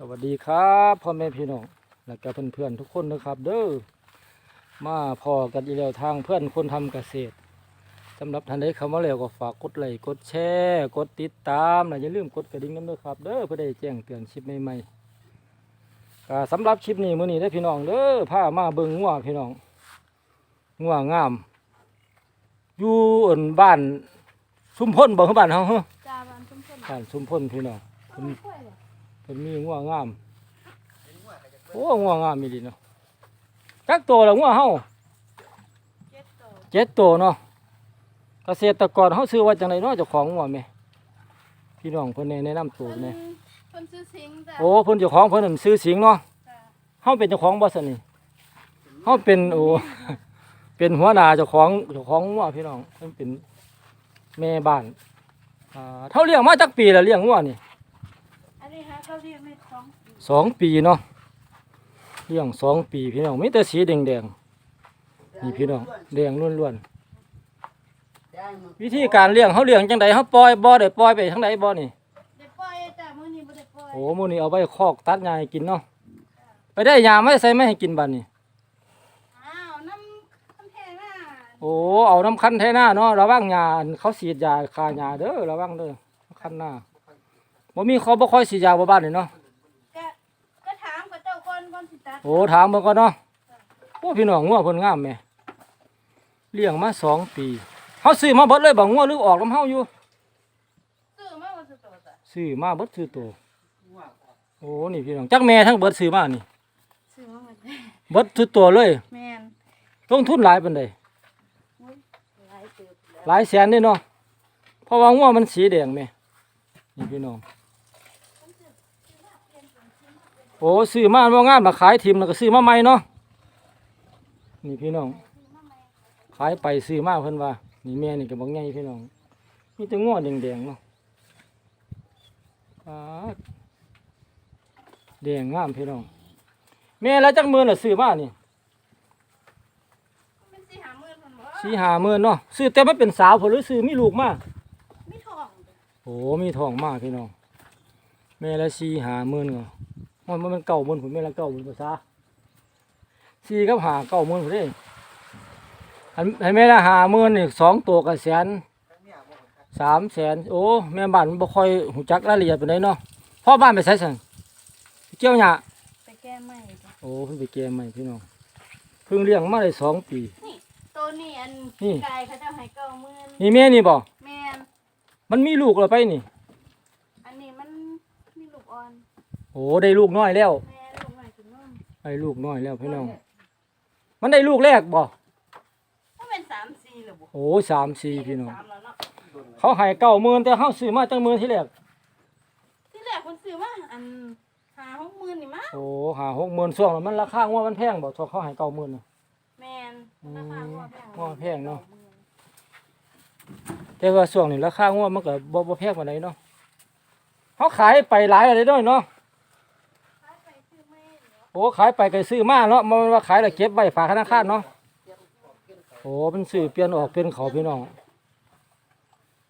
สวัสดีครับพ่อแม่พี่น้องและก็เพื่อนๆทุกคนนะครับ เด้อมาพอกันอีแล้วทางเพื่อนคนทำเกษตรสำหรับท่านใดเข้ามาแล้วก็ฝากกดไลค์กดแชร์กดติดตามนะอย่าลืมกดกระดิ่งน้ำด้วยครับ เด้อเพื่อได้แจ้งเตือนคลิปใหม่ๆก็สำหรับคลิปนี้มื้อนี้ได้อพี่น้องเด้อพามาเบิ่งงัวพี่น้องงัวงามอยู่อั่นบ้านชุมพลบ่คือบ้านเฮาเฮ้อจาบันชุ่มๆบ้านชุมพลพี่น้อง เอาไม่ค่อยเลยเป็นมีงัวงาม โอ้งัวงามมีดีเนาะจักตัวละงัวเฮาเจ็ดโตเจ็ดตัวเนาะเกษตรกรเฮาซื้อว่าจังไดเนาะเจ้าของงัวแม่พี่น้องเพิ่นแนะนำตัวเพิ่นแม่เพิ่นซื้อสิงจ้ะโอ้เพิ่นเจ้าของเพิ่นนั่นซื้อสิงเนาะจ้ะเฮาเป็นเจ้าของบ่ซั่นนี่เฮาเป็นโอ้เป็นหัวหน้าเจ้าของเจ้าของงัวพี่น้องเพิ่นเป็นแม่บ้านอ่าเท่าเลี้ยงมาจักปีแล้วเลี้ยงงัวนี่อันนี้ฮะ เขาเรียกไม่ท้องสองปีเนาะเลี้ยงสองปีพี่น้องมีแต่สีแดงๆนี่พี่น้องแดงล้วนๆวิธีการเลี้ยงเขาเลี้ยงจังไดเขาปล่อยบ่ได้ปล่อยไปทางใดบ่นี่ได้ปล่อยจ้ะมื้อนี้บ่ได้ปล่อยโอ้มื้อนี้เอาไว้คอกตัดหญ้าให้กินเนาะไปได้หญ้ามาใส่ไม่ให้กินบัดนี้ อ้าวน้ำคำแพงน่ะโอ้เอาน้ำคั้นแท่หน้าเนาะระวังหญ้าอันเขาฉีดยาฆ่าหญ้าเด้อระวังเด้อคั้นหน้า บ่มีเขาบ่ค่อยฉีดยาบ่บ้านนี่เนาะก็ก็ถามกับเจ้าก่อนก่อนสิตัดโอ้ถามเบิ่งก่อนเนาะโอ้พี่น้องงัวเพิ่นงามแหม่เลี้ยงมาสองปีเฮาซื้อมาเบิดเลยบ่งัวหรือออกนำเฮาอยู่ซื้อมาบ่ซื้อตัวจ้ะซื้อมาเบิดซื้อโตโอ้นี่พี่น้องจักแม่ทั้งเบิดซื้อมานี่ซื้อมาหมดเบิดซื้อตัวเลยแม่นลงทุนหลายปานใดอุ๊ยหลายเติบแล้วหลายแสนเด้เนาะเพราะว่างัวมันสีแดงแม่นี่พี่น้อง โอ้ซื้อมาบ่งามมาขายทิมแล้วก็ซื้อมาใหม่เนาะนี่พี่น้อง ขายไปซื้อมาเพิ่นว่า นี่แม่นี่ก็บ่ใหญ่พี่น้องมีแต่งัวแดงๆเนาะปาดแดงงามพี่น้องแม่แล้วจักหมื่นล่ะซื้อมานี่มันสิหามื้อพุ่นบ่สี่ห้าหมื่นเนาะซื้อแต่มันเป็นสาวพุ่นหรือซื้อมีลูกมามีทองจ้ะโอ้มีทองมาพี่น้องแม่ละสี่ห้าหมื่นก็ มันมันเก่าหมื่นผมแม่ละเก่าหมื่นภาษาสี่กับหาเก่าหมื่นผมเด้อันให้แม่ละห้าหมื่นนี่สองตัวกับแสนสามแสนโอ้แม่บ้านมันบ่ค่อยหูจักรายละเอียดปานใดเนาะพ่อบ้านไปใส่สั่นไปเกี่ยวหญ้าไปแก้ใหม่จ้ะโอ้เพิ่นไปแก่ใหม่พี่น้องเพิ่งเลี้ยงมาได้สองปีนี่ตัวนี้อันนี่ไก่เขาเจ้าให้เก้าหมื่นนี่แม่นี่บ่แม่นมันมีลูกแล้วไปนี่ อันนี้มันมีลูกอ่อน โอ้ได้ลูกน้อยแล้วแม่ลูกใหม่ถึงนุ่มได้ลูกน้อยแล้วพี่น้อง มันได้ลูกแรกบ่ถ้าเป็นสามสี่หรือบุโอ้สามสี่พี่น้อง สามแล้วเนาะเขาให้เก้าหมื่นแต่เขาซื้อมาจังหมื่นที่แรกที่แรกคนซื้อมาอันหาหกหมื่นนี่มั้งโอ้หาหกหมื่นส่วงแล้วมันราคาว่ามันแพงบ่ทอเขาให้เก้าหมื่นน่ะแมนราคาว่าแพงว่าแพงเนาะ แต่ว่าส่วงนี้ราคาว่ามันก็บ่บ่แพงปานใดเนาะเขาขายไปหลายอะไรด้วยเนาะ ขายไปซื้อไม่เหลือ โอ้ขายไปก็ซื้อมาเนาะมันว่าขายแล้วเก็บไว้ฝากธนาคารเนาะโอ้เป็นซื้อเปลี่ยนออกเป็นเขาพี่น้อง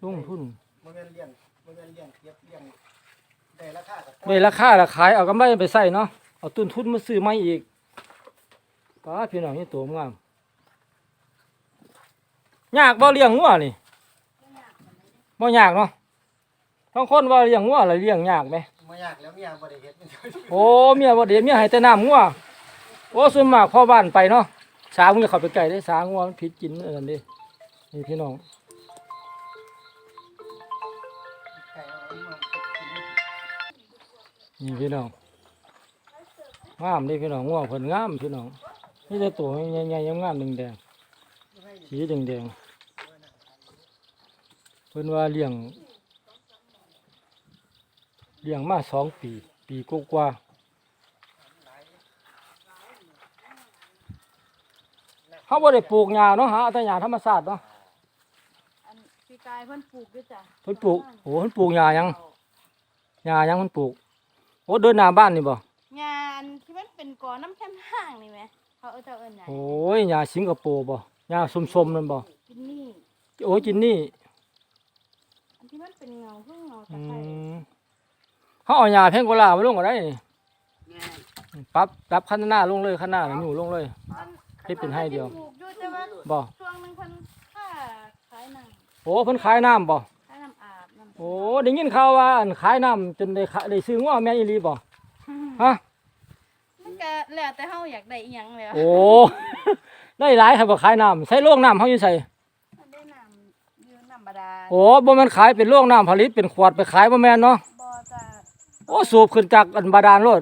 ลงทุนมันเป็นเลี้ยงมันเป็นเลี้ยงเก็บเลี้ยงได้ราคาได้ราคาละขายเอากำไรไปใส่เนาะเอาต้นทุนมาซื้อใหม่อีกป้าพี่น้องนี่ตัวงามยากบ่เลี้ยงงัวนี่บ่ยากเนาะทั้งคนว่าเลี้ยงงัวอะไรเลี้ยงยากไหม ยากแล้วเมียบ่ได้เฮ็ดโอ้เมียบ่เดี๋ยวเมียให้แต่น้ำงัวโอ้ส่วนมากพ่อบ้านไปเนาะสามึงจะเขาไปไกลได้สางัวมันผิดกินอันนั้นเดินี่พี่น้องนี่พี่น้องงามเดิพี่น้องงัวเพิ่นงามพี่น้องนี่แต่ตัวใหญ่ๆงามๆแดงสีแดงๆเพิ่นว่าเลี้ยง ลี้ยงมาสองปี ปีกว่าๆเขาบ่ได้ปลูกหญ้าเนาะหาเอาแต่หญ้าธรรมชาติเนาะอันปีกายเพิ่นปลูกด้วยจ้ะเพิ่นปลูกโอ้เพิ่นปลูกหญ้ายังหญ้ายังเพิ่นปลูกโอ้เดินหน้าบ้านนี่บ่งานที่มันเป็นกอน้ำแคมห้างนี่ไหมเขาเอาเจ้าเอิญไหนโอ้ยหญ้าสิงคโปร์บ่หญ้าส้มๆนั่นบ่กินนี่โอ้ยจินนี่อันที่มันเป็นเงาเพิ่งเงาอืตะไคร้ ม เขาเอาหญ้าแพงกว่าลามาลงก็ได้นี่ปรับปรับคันหน้าลงเลยคันหน้าน่ะอยู่ลงเลยเฮ็ดเป็นให้เดียว ปลูกอยู่แต่ว่าบ่ ช่วงหนึงเพิ่นค่าขายน้ำโอ้เพิ่นขายน้ำบ่ขายน้ำอาบน้ำโอ้ได้ยินข่าวว่าอันขายน้ำจนได้ขายได้ซื้อง้อแม่นอีหลีบ่ ฮะ มันก็แล้วแต่เฮาอยากได้อีหยังแล้วโอ้ ได้หลายครับบ่ขายน้ำใส่โรงน้ำเฮาอยู่ใส่มันได้น้ำอยู่น้ำบาดาลโอ้บ่แม่นขายเป็นโรงน้ำผลิตเป็นขวดไปขายบ่แม่นเนาะบ่จะ โอ้สูบขึ้นจากอันบาดาลโลด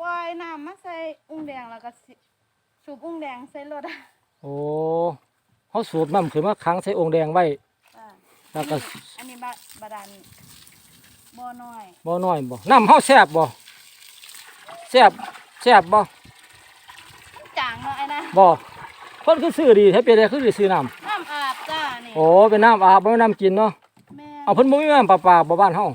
ปล่อยน้ำมาใส่อุ้งแดงแล้วก็สิสูบอุ้งแดงใส่รถอะโอ้เฮาสูบน้ำขึ้นมาขังใส่องค์แดงไว้อ่าแล้วก็อันนี้บาบาดาลบ่อน้อยบ่น้อยบ่น้ำเฮาแซ่บบ่แซ่บแซ่บบ่จางเนาะไอ้นะบ่คนคือซื้อดีแท้เป็นได้คือสิซื้อน้ำน้ำอาบจ้านี่โอ้เป็นน้ำอาบบ่แม่นน้ำกินเนาะแม่เอาเพิ่นบ่มีน้ำประปาบ่บ้านเฮา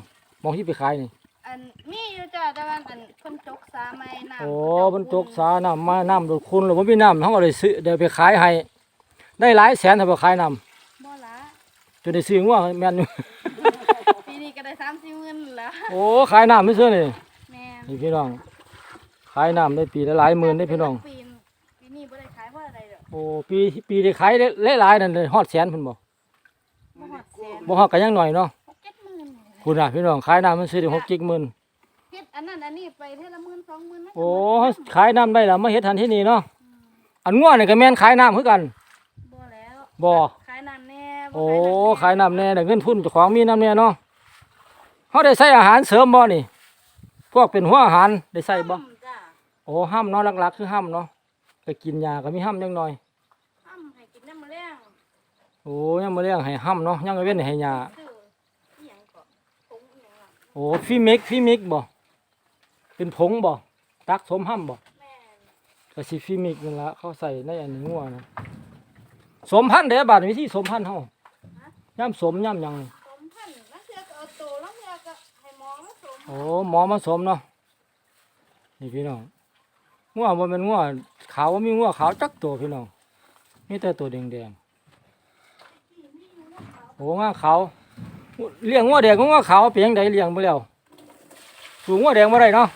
หมองที่ไปขายนี่ อันมีอยู่จ้าแต่ว่าอันเพิ่นจกสาไม้น้ำโอ้เขาบรรจกสาน้ำมาน้ำโดดคุณหรือว่ามีน้ำเขาก็เลยซื้อเดี๋ยวไปขายให้ ได้หลายแสนถ้าไปขายน้บ่ละำจนได้ซื้องัวแม่นอยู่ ปีนี้ก็ได้สามสี่หมื่นแล้วโอ้ขายน้ำไม่ซื้อนี่แม่นี่พี่น้อง ขายน้ำได้ปีละหลายหมื่นได้พี่น้อง ปีนปีนี้บ่ได้ขายเพราะอะไรเด้อโอ้ปีปีได้ขายได้หลายๆนั่นเลยฮอดแสนเพิ่นบ่บ่ฮอดแสนบ่ฮอดก็ยังหน่อยเนาะหกเจ็ดหมื่น คุณน่ะพี่น้องขายน้ำมันซื้อได้หกจิกหมื่นเฮ็ดอันนั้นอันนี้ไปเท่าละหมื่นสองหมื่นนะโอ้ขายน้ำได้แล้วมาเฮ็ดทันที่นี่เนาะอันงัวนี่ก็แม่นขายน้ำคือกันบ่แล้วบ่ขายน้ำแน่โอ้บ่ขายน้ำแน่ได้เงินทุนเจ้าของมีน้ำแน่เนาะเขาได้ใส่อาหารเสริมบ่นี่พวกเป็นหัวอาหารได้ใส่บ่ห้ำจ้าโอ้ห้ามเนาะหลักๆ คือห้ามเนาะไปกินยาก็มีห้ามจังหน่อยห้ำให้กินน้ำมะเร็งโอ้ยังมาเลี้ยงให้ห้ามเนาะยังก็เว้นให้ยา ซื้ออีหยังก็ผงอีหยังอะ โอ้ฟิมิกฟิมิกบ่เป็นผงบ่ตักสมห้ามบ่แม่นก็สิฟิมิกนั่นละเขาใส่ในอันนี้งัวนะสมพันธุ์เด้อบาดวิธีสมพันธุ์เฮาย่ำสมย่ำหยังสมพันธุ์แล้วเทื่อก็เอาโตแล้วเทื่อก็ให้หมอมาสมโอ้หมอมาสมเนาะนี่พี่น้องงัวบ่แม่นงัวขาวบ่มีงัวขาวจักตัวพี่น้องมีแต่ตัวแดงๆโอ้งาขาว เลี้ยงงัวแดงกับงัวขาวเป็นจังไดเลี้ยงบ่แล้วสูงงัวแดงบ่ได้เนาะ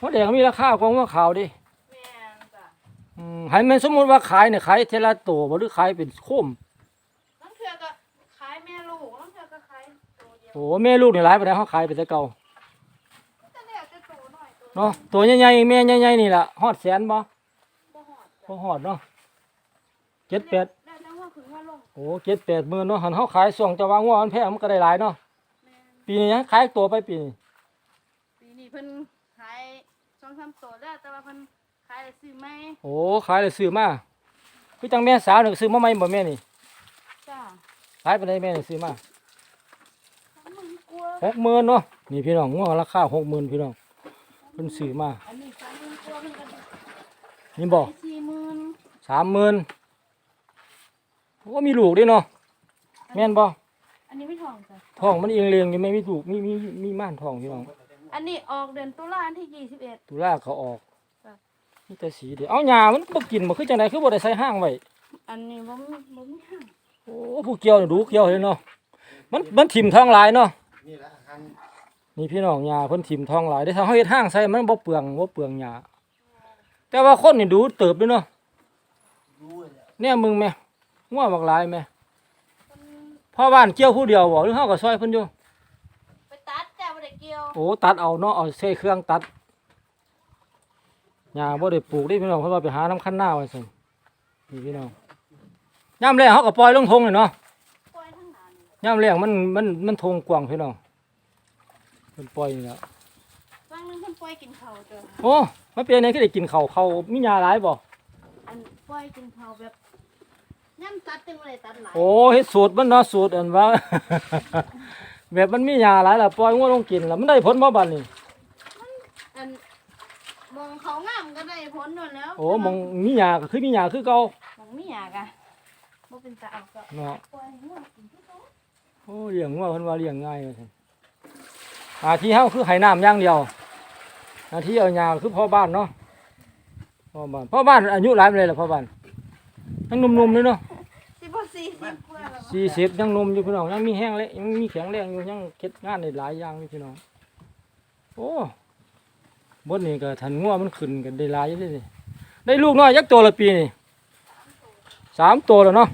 งัวแดงมีราคากว่างัวขาวดิแม่นจ้ะอืมให้แม่นสมมุติว่าขายเนี่ยขายเทละตัวบ่หรือขายเป็นโคมน้องเทื่อก็ขายแม่ลูกน้องเทื่อก็ขายโตเดียวโอ้แม่ลูกนี่หลายปานใดเฮาขายไปแต่เก่าแต่แล้วจะโตหน่อยโตเนาะตัวใหญ่ๆแม่ใหญ่ๆนี่ล่ะฮอดแสนบ่บ่ฮอดบ่ฮอดเนาะเจ็ดแปดแล้ วจังว่าขึ้นว่าลงโอ้เจ็ดแปดหมื่นเนาะหันเขาขายส่งจะวางว่ามันแพงมันก็ได้หลายเนาะแม่นปีนี้ยังขายตัวไปปีนี้ปีนี้เพิ่นขายสองสามตัวแล้วแต่ว่าเพิ่นขายได้ซื้อไหมโอ้ขายเลยซื้อมาคือจังแม่สาวนี่ก็ซื้อมาใหม่บ่แม่นี่จ้าขายไปได้แม่นี่ซื้อมาสามหมื่นกว่าหกหมื่นเนาะนี่พี่น้องงวราคาหกหมื่นพี่น้องเพิ่นซื้อมาอันนี้สามหมื่นกว่าเพิ่นก็นี่บ่ขายสี่หมื่นสามหมื่น โอ้มีลูกด้วยเนาะแม่นบ่อันนี้ไม่ทองจ้ะท้องมันเอียงเรียงอยู่ไหม่มีลูกมีมีมีม่านท้องพี่น้องอันนี้ออกเดือนตุลาอันที่ยี่สิบเอ็ด ตุลาเขาออกจ้ะ นี่แต่สีเดียวเอาหญ้ามันบ่กินบ่คือจังไดคือบ่ได้ใส่ห้างไว้อันนี้บ่มีบ่มีห้างโอ้ผู้เกี่ยวนี่ดูเกี่ยวเลยเนาะมันมันถิ่มท้องหลายเนาะนี่แหละอาหารนี่พี่น้องหญ้าเพิ่นถิ่มท้องหลายได้ถ้าเฮาเฮ็ดห้างใส่มันบ่เปลืองบ่เปลืองหญ้าแต่ว่าคนนี่ดูเติบด้วยเนาะรู้เลยเนี่ยมึงแม่ งัวบักหลายแม่เพิ่นพ่อบ้านเกี่ยวผู้เดียวบ่หรือเฮาก็ซอยเพิ่นอยู่ ไปตัดจ้ะบ่ได้เกี่ยวโอ้ตัดเอาเนาะเอาใช้เครื่องตัดหญ้าบ่ได้ปลูกนี่พี่น้องเพิ่นว่าไปหาน้ำคั้นหน้าไว้ซั่นนี่พี่น้องยามแล้งเฮาก็ปล่อยลงทงเลยเนาะปล่อยทั้งนั้นยามแล้งมันมันมันทงกว้างพี่น้องเพิ่นปล่อยนี่แหล้วบางนึงเพิ่นปล่อยกินข้าวจ้ะโอ้มาเป็นไงคือได้กินข้าวข้าวมีหญ้าหลายบ่อันปล่อยกินข้าวแบบ ย่ำตัดจังบ่ได้ตัดหลายโอ้เฮ็ดสูตรมันเนาะสูตรอันว่า แบบมันมีหญ้าหลายแล้วปล่อยงัวลงกินแล้วมันได้ผลบ่บัดนี้ อันมองเขางามก็ได้ผลนั่นแล้วโอ้มองมีหญ้าก็คือมีหญ้าคือเก่ามองมีหยากอะบ่เป็นตาเอาก็เนาะปล่อยให้งัวกินคือเขาโอ้เลี้ยงงัวเพิ่นว่าเลี้ยงง่ายว่าซั่นหน้าที่เฮาคือให้น้ำอย่างเดียวหน้าที่เอาหญ้าคือพ่อบ้านเนาะพ่อบ้านพ่อบ้านอายุหลายปานใดล่ะพ่อบ้าน ยังหนุ่มๆเลยเนาะสิบ่สี่สิบกว่าแล้วสี่สิบยังหนุ่มอยู่พี่น้องยังมีแห้งเลยยังมีแข็งแรงอยู่ยังเฮ็ดงานได้หลายอย่างอยู่พี่น้องโอ้บดนี่ก็ทันงัวมันขึ้นกันได้หลายอยู่เด้นี่ได้ลูกน้อยยักตัวละปีนี่สามตัวแล้วเนาะ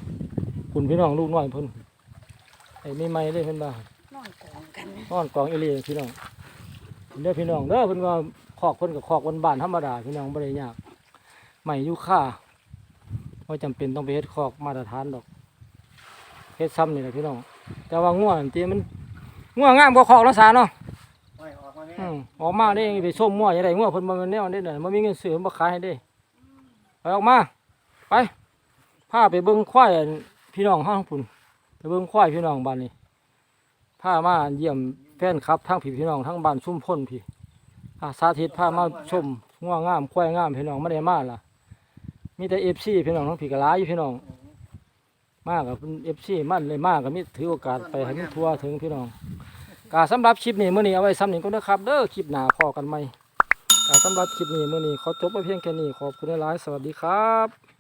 คุณพี่น้องลูกน้อยเพิ่นไอ้ไม่ไม่เลยเพิ่นบ่านอนกองกันนอนกองเอเลีพี่น้องเด้อพี่น้องเด้อเพิ่นว่าคอกเพิ่นกับคอกบ้านๆธรรมดาพี่น้องบ่ได้ยากใหม่อยู่ค่า บ่จำเป็นต้องไปเฮ็ดคอกมาตรฐานดอกเฮ็ดซ้ำนี่แหละพี่น้องแต่ว่างัวนั่นติมันงัวงามกว่าคอกละสาเนาะไม่ออกมาแม่อืมออกมาได้ไปส้มงัวจะได้งัวเพิ่นบ่แม่นแนวนี้น่ะบ่มีเงินซื้อบ่ขายให้เด้ไปออกมาไปพาไปเบิ่งควายอันพี่น้องเฮาทั้งพุ่นไปเบิ่งควายพี่น้องบ้านนี้พามาเยี่ยมแฟนคลับทั้งพี่พี่น้องทั้งบ้านชุมพลพี่อาสาธิตพามาชมงัวงามควายงามพี่น้องไม่ได้มาล่ะ มีแต่เอฟซีพี่น้องทั้งพี่ก็หลายอยู่พี่น้องมากกับเอฟซีมันเลยมากับมิถือโอกาสไปให้มันทั่วถึงพี่น้องกาสำหรับคลิปนี้มื่อนี้เอาไว้ซ้ำนี้ก็นะครับเด้อคลิปหน้าพอกันไหมกาสำหรับคลิปนี้มื่อนี้ขอจบไปเพียงแค่นี้ขอบคุณหลายสวัสดีครับ